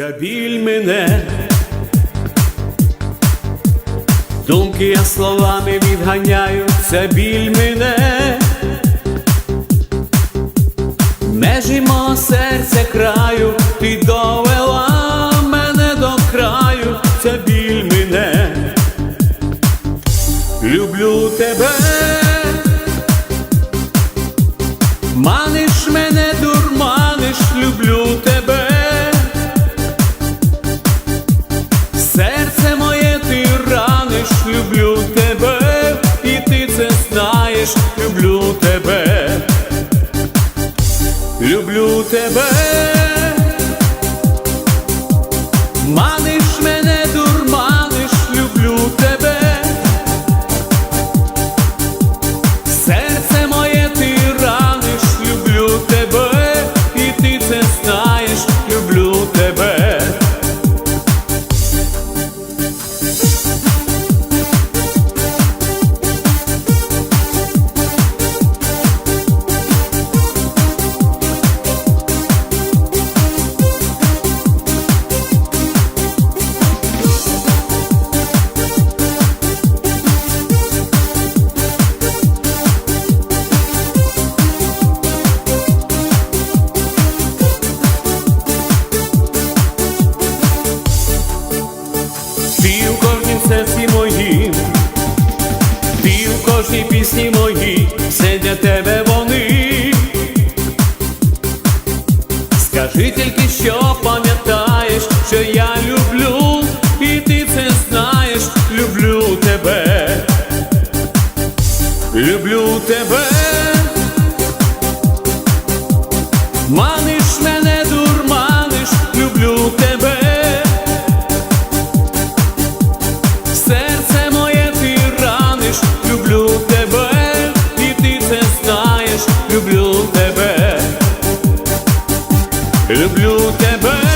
Я біль мене, думки я словами відганяю, це біль мене, межі мого серця краю, ти довела мене до краю, це біль мене, люблю тебе, маниш мене, люблю тебе, Ти в кожнім серці моїм, ти в кожній пісні моїй, все для тебе вони. Скажи тільки, що пам'ятаєш, що я люблю, і ти це знаєш, люблю тебе, люблю тебе. Маниш мене, люблю тебе,